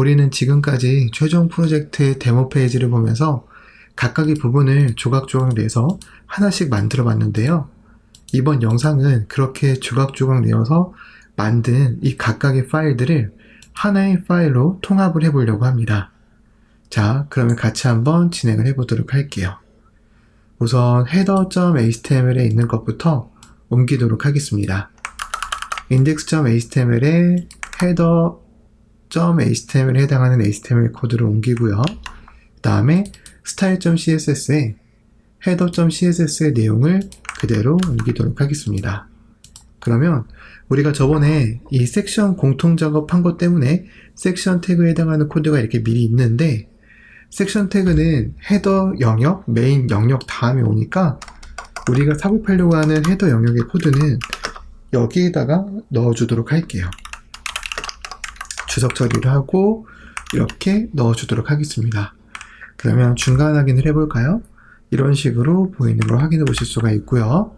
우리는 지금까지 최종 프로젝트의 데모 페이지를 보면서 각각의 부분을 조각조각 내서 하나씩 만들어 봤는데요. 이번 영상은 그렇게 조각조각 내어서 만든 이 각각의 파일들을 하나의 파일로 통합을 해보려고 합니다. 자, 그러면 같이 한번 진행을 해보도록 할게요. 우선 header.html에 있는 것부터 옮기도록 하겠습니다. index.html에 header.html에 해당하는 HTML 코드를 옮기고요. 그 다음에 style.css에 header.css의 내용을 그대로 옮기도록 하겠습니다. 그러면 우리가 저번에 이 섹션 공통 작업한 것 때문에 섹션 태그에 해당하는 코드가 이렇게 미리 있는데 섹션 태그는 헤더 영역, 메인 영역 다음에 오니까 우리가 삽입하려고 하는 헤더 영역의 코드는 여기에다가 넣어주도록 할게요. 주석 처리를 하고 이렇게 넣어주도록 하겠습니다. 그러면 중간 확인을 해볼까요? 이런 식으로 보이는 걸 확인해 보실 수가 있고요.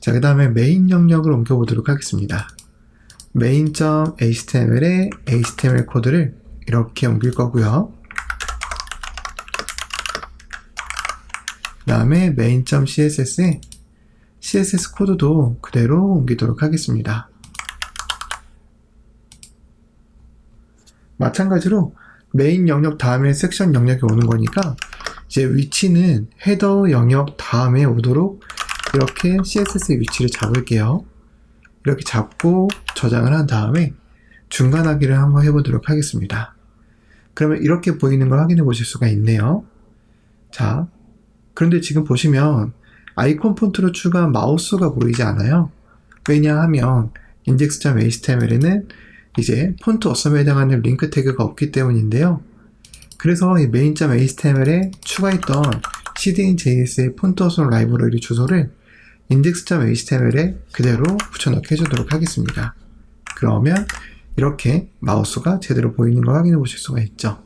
자, 그 다음에 메인 영역을 옮겨보도록 하겠습니다. main.html에 html 코드를 이렇게 옮길 거고요. 그 다음에 main.css에 css 코드도 그대로 옮기도록 하겠습니다. 마찬가지로 메인 영역 다음에 섹션 영역이 오는 거니까 이제 위치는 헤더 영역 다음에 오도록 이렇게 CSS의 위치를 잡을게요. 이렇게 잡고 저장을 한 다음에 중간하기를 한번 해보도록 하겠습니다. 그러면 이렇게 보이는 걸 확인해 보실 수가 있네요. 자, 그런데 지금 보시면 아이콘 폰트로 추가한 마우스가 보이지 않아요. 왜냐하면 index.html에는 이제 폰트 어썸에 해당하는 링크 태그가 없기 때문인데요. 그래서 이 main.html에 추가했던 cdn.js의 폰트 어썸 라이브러리 주소를 index.html에 그대로 붙여넣게 해주도록 하겠습니다. 그러면 이렇게 마우스가 제대로 보이는 걸 확인해 보실 수가 있죠.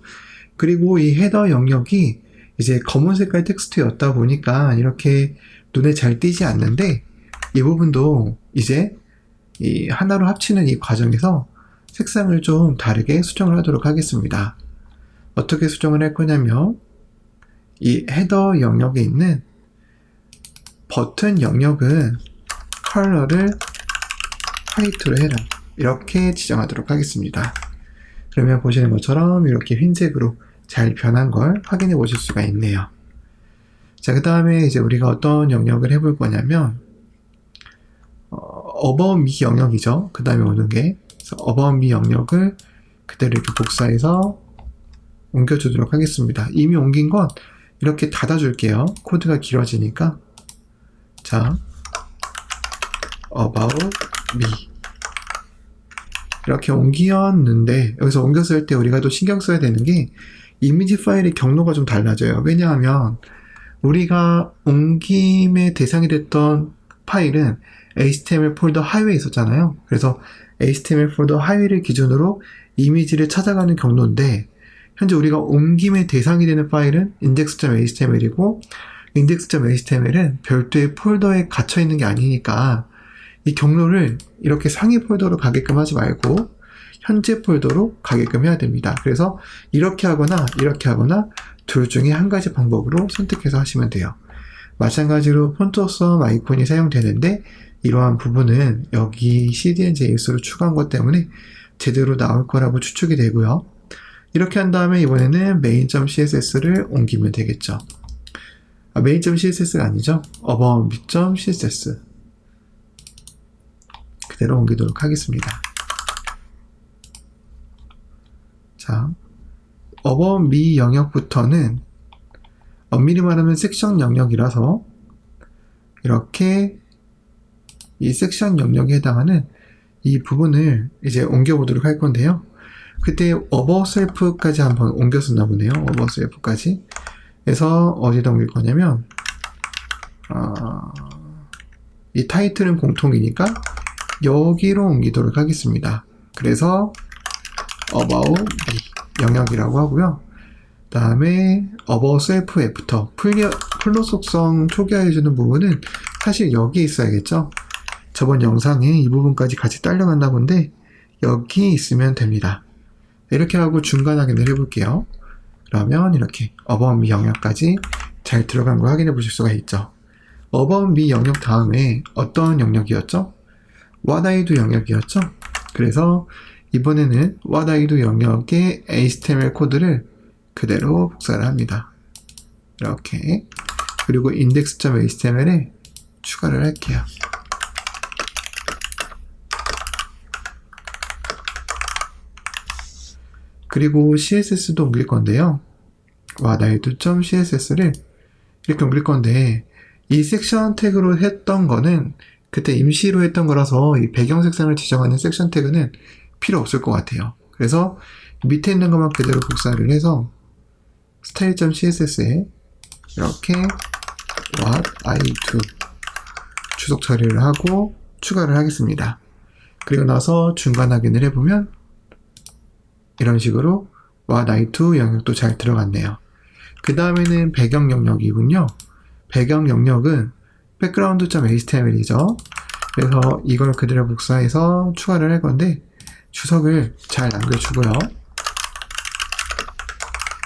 그리고 이 헤더 영역이 이제 검은 색깔 텍스트였다 보니까 이렇게 눈에 잘 띄지 않는데 이 부분도 이제 이 하나로 합치는 이 과정에서 색상을 좀 다르게 수정을 하도록 하겠습니다. 어떻게 수정을 할 거냐면 이 헤더 영역에 있는 버튼 영역은 컬러를 화이트로 해라. 이렇게 지정하도록 하겠습니다. 그러면 보시는 것처럼 이렇게 흰색으로 잘 변한 걸 확인해 보실 수가 있네요. 자, 그 다음에 이제 우리가 어떤 영역을 해볼 거냐면, 어, 버미 영역이죠. 그 다음에 오는 게, 어버미 영역을 그대로 이렇게 복사해서 옮겨주도록 하겠습니다. 이미 옮긴 건 이렇게 닫아줄게요. 코드가 길어지니까. 자, about me. 이렇게 옮겼는데, 여기서 옮겼을 때 우리가 또 신경 써야 되는 게, 이미지 파일의 경로가 좀 달라져요. 왜냐하면, 우리가 옮김의 대상이 됐던 파일은 HTML 폴더 하위에 있었잖아요. 그래서 HTML 폴더 하위를 기준으로 이미지를 찾아가는 경로인데, 현재 우리가 옮김의 대상이 되는 파일은 index.html이고, index.html은 별도의 폴더에 갇혀 있는 게 아니니까 이 경로를 이렇게 상위 폴더로 가게끔 하지 말고 현재 폴더로 가게끔 해야 됩니다. 그래서 이렇게 하거나 이렇게 하거나 둘 중에 한 가지 방법으로 선택해서 하시면 돼요. 마찬가지로 폰트썸 아이콘이 사용되는데 이러한 부분은 여기 CDN.js로 추가한 것 때문에 제대로 나올 거라고 추측이 되고요. 이렇게 한 다음에 이번에는 main.css를 옮기면 되겠죠. 아, main.css가 아니죠. above.css 그대로 옮기도록 하겠습니다. 자, above me 영역부터는 엄밀히 말하면 섹션 영역이라서 이렇게 이 섹션 영역에 해당하는 이 부분을 이제 옮겨보도록 할 건데요. 그때 self까지 한번 옮겼었나 보네요. self까지. 그래서 어디다 옮길 거냐면 어, 이 타이틀은 공통이니까 여기로 옮기도록 하겠습니다. 그래서 about me 영역이라고 하고요. 다음에 about self 풀려, 플로 속성 초기화해주는 부분은 사실 여기 있어야겠죠. 저번 영상에 이 부분까지 같이 딸려갔나 본데 여기 있으면 됩니다. 이렇게 하고 중간 확인을 해볼게요. 그러면 이렇게 어바웃미 영역까지 잘 들어간 걸 확인해 보실 수가 있죠. 어바웃미 영역 다음에 어떤 영역이었죠? do 영역이었죠. 그래서 이번에는 do 영역의 HTML 코드를 그대로 복사를 합니다. 이렇게 그리고 index.html에 추가를 할게요. 그리고 CSS도 옮길 건데요. 와나이도.css를 이렇게 옮길 건데 이 섹션 태그로 했던 거는 그때 임시로 했던 거라서 이 배경 색상을 지정하는 섹션 태그는 필요 없을 것 같아요. 그래서 밑에 있는 것만 그대로 복사를 해서 style.css에 이렇게 what I do 주석 처리를 하고 추가를 하겠습니다. 그리고 나서 중간 확인을 해보면 이런 식으로 I do 영역도 잘 들어갔네요. 그 다음에는 배경 영역이군요. 배경 영역은 background.html이죠. 그래서 이걸 그대로 복사해서 추가를 할 건데 주석을 잘 남겨주고요.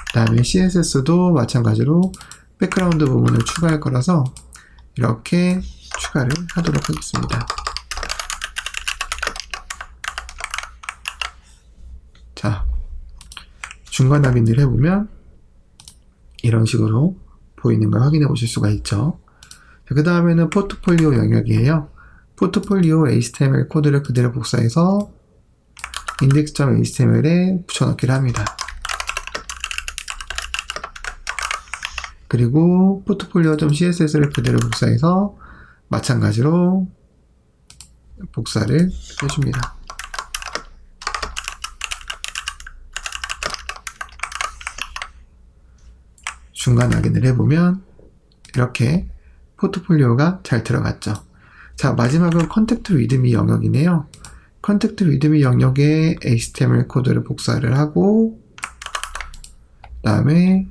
그 다음에 CSS도 마찬가지로 백그라운드 부분을 추가할 거라서 이렇게 추가를 하도록 하겠습니다. 자, 중간 확인을 해보면 이런 식으로 보이는 걸 확인해 보실 수가 있죠. 그 다음에는 포트폴리오 영역이에요. 포트폴리오 HTML 코드를 그대로 복사해서 index.html에 붙여넣기를 합니다. 그리고 포트폴리오.css를 그대로 복사해서 마찬가지로 복사를 해줍니다. 중간 확인을 해보면 이렇게 포트폴리오가 잘 들어갔죠. 자, 마지막은 컨택트 위드미 영역이네요. 컨택트 위드미 영역에 HTML 코드를 복사를 하고 그 다음에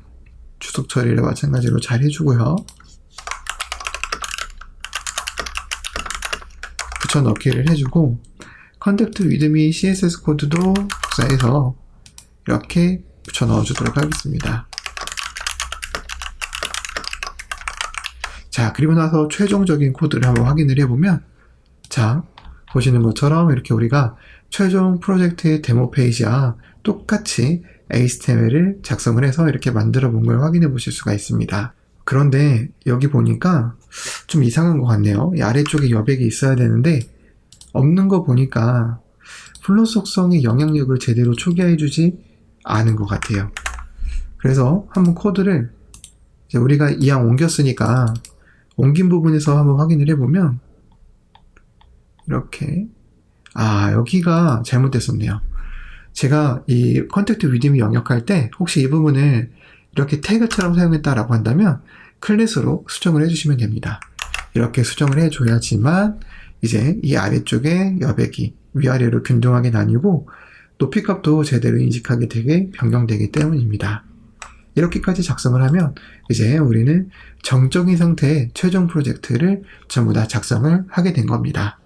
주석 처리를 마찬가지로 잘 해주고요. 붙여넣기를 해주고 컨택트 위드미 CSS 코드도 복사해서 이렇게 붙여 넣어주도록 하겠습니다. 자, 그리고 나서 최종적인 코드를 한번 확인을 해보면, 자, 보시는 것처럼 이렇게 우리가 최종 프로젝트의 데모 페이지와 똑같이 HTML을 작성을 해서 이렇게 만들어 본 걸 확인해 보실 수가 있습니다. 그런데 여기 보니까 좀 이상한 것 같네요. 이 아래쪽에 여백이 있어야 되는데, 없는 거 보니까 플롯 속성의 영향력을 제대로 초기화해 주지 않은 것 같아요. 그래서 한번 코드를 우리가 이왕 옮겼으니까 옮긴 부분에서 한번 확인을 해보면 이렇게 아 여기가 잘못됐었네요. 제가 이 컨택트 위드미 영역할 때 혹시 이 부분을 이렇게 태그처럼 사용했다라고 한다면 클래스로 수정을 해주시면 됩니다. 이렇게 수정을 해줘야지만 이제 이 아래쪽에 여백이 위아래로 균등하게 나뉘고 높이 값도 제대로 인식하게 되게 변경되기 때문입니다. 이렇게까지 작성을 하면 이제 우리는 정적인 상태의 최종 프로젝트를 전부 다 작성을 하게 된 겁니다.